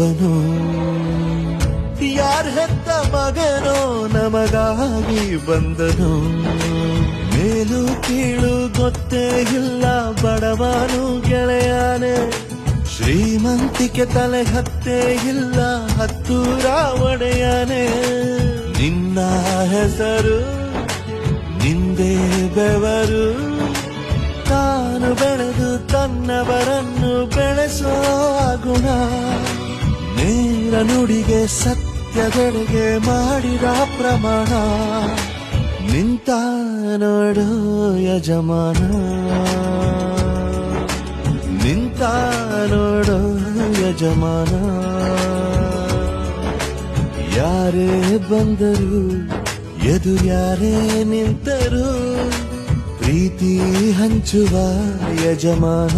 ಒಬ್ಬನು ಯಾರ ಹೆತ್ತ ಮಗನೋ? ನಮಗಾಗಿ ಬಂದನು? ಮೇಲು ಕೀಳು ಗೊತ್ತೇ ಇಲ್ಲ ಬಡವನು ಗೆಳೆಯಾನೆ. ಶ್ರೀಮಂತಿಕೆ ತಲೆ ಹತ್ತೇ ಇಲ್ಲ ಹತ್ತೂರ ಒಡೆಯಾನೆ ನಿನ್ನ ಹೆಸರು, ನಿಂದೇ ಬೆವರು. ತಾನು ಬೆಳೆದು ತನ್ನವರನ್ನು ಬೆಳೆಸೋ ಗುಣ. ನುಡಿಗೆ ಸತ್ಯದೆಡೆಗೆ ಮಾಡಿದ ಪ್ರಮಾಣ. ನಿಂತ ನೋಡು ಯಜಮಾನ. ನಿಂತ ನೋಡು ಯಜಮಾನ. ಯಾರೇ ಬಂದರು, ಎದುರು ಯಾರೇ ನಿಂತರು, ಪ್ರೀತಿ ಹಂಚುವ ಯಜಮಾನ.